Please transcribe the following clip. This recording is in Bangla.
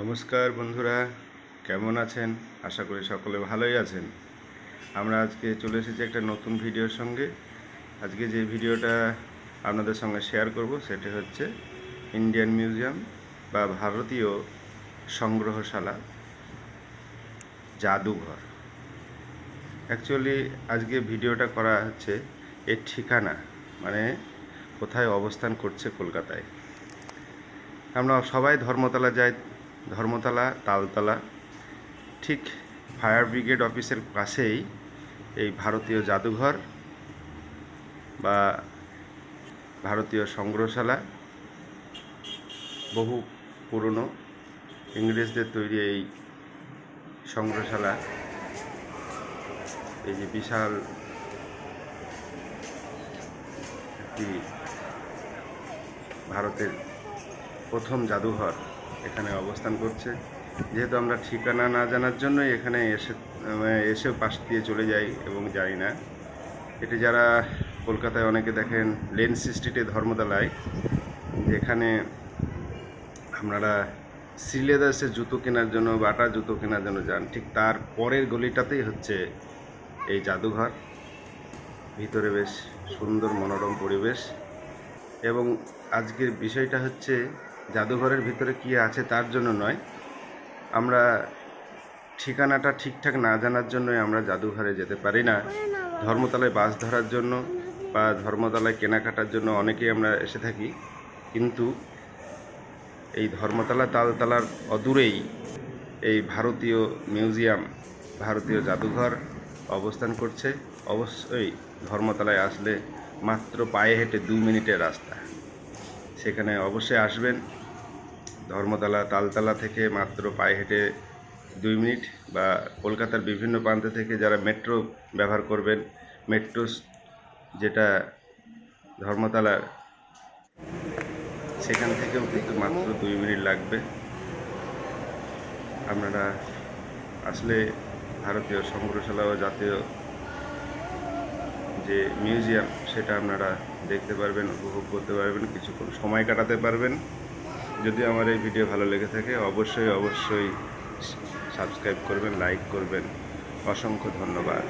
নমস্কার বন্ধুরা, কেমন আছেন? আশা করি সকলে ভালোই আছেন। আমরা আজকে চলে এসেছি একটা নতুন ভিডিওর সঙ্গে। আজকে যে ভিডিওটা আপনাদের সঙ্গে শেয়ার করব সেটি হচ্ছে ইন্ডিয়ান মিউজিয়াম বা ভারতীয় সংগ্রহশালা জাদুঘর। অ্যাকচুয়ালি আজকে ভিডিওটা করা হচ্ছে এর ঠিকানা মানে কোথায় অবস্থান করছে কলকাতায়। আমরা সবাই ধর্মতলা যাই ধর্মতলা, তালতলা, ঠিক ফায়ার ব্রিগেড অফিসের পাশেই এই ভারতীয় জাদুঘর বা ভারতীয় সংগ্রহশালা, বহু পুরনো ইংরেজদের তৈরি এই সংগ্রহশালা। এই যে বিশাল একটি ভারতের প্রথম জাদুঘর। এখানে অবস্থান করছে। যেহেতু আমরা ঠিকানা না জানার জন্যই এখানে এসে এসেও পাশ দিয়ে চলে যাই এবং যাই না। এটি যারা কলকাতায় অনেকে দেখেন লেন্স স্ট্রিটে ধর্মতলায়, যেখানে আপনারা শ্রীলেদার্সের জুতো কেনার জন্য, বাটা জুতো কেনার জন্য যান, ঠিক তার পরের গলিটাতেই হচ্ছে এই জাদুঘর। ভিতরে বেশ সুন্দর মনোরম পরিবেশ। এবং আজকের বিষয়টা হচ্ছে জাদুঘরের ভিতরে কি আছে তার জন্য নয়। আমরা ঠিকানাটা ঠিকঠাক না জানার জন্যই আমরা জাদুঘরে যেতে পারি না। ধর্মতলায় বাস ধরার জন্য বা ধর্মতলায় কেনাকাটার জন্য অনেকেই আমরা এসে থাকি। কিন্তু এই ধর্মতলা তালতলার অদূরেই এই ভারতীয় মিউজিয়াম, ভারতীয় জাদুঘর অবস্থান করছে। অবশ্যই ধর্মতলায় আসলে মাত্র পায়ে হেঁটে দু মিনিটের রাস্তা। সেখানে অবশ্যই আসবেন। ধর্মতলা, তালতলা থেকে মাত্র পায়ে হেঁটে দুই মিনিট বা কলকাতার বিভিন্ন প্রান্ত থেকে যারা মেট্রো ব্যবহার করবেন, মেট্রো যেটা ধর্মতলার, সেখান থেকেও কিন্তু মাত্র দুই মিনিট লাগবে। আপনারা আসলে ভারতীয় সংগ্রহশালা ও জাতীয় যে মিউজিয়াম, সেটা আপনারা দেখতে পারবেন, উপভোগ করতে পারবেন, কিছুক্ষণ সময় কাটাতে পারবেন। যদি আমার এই ভিডিও ভালো লেগে থাকে, অবশ্যই অবশ্যই সাবস্ক্রাইব করবেন, লাইক করবেন। অসংখ্য ধন্যবাদ।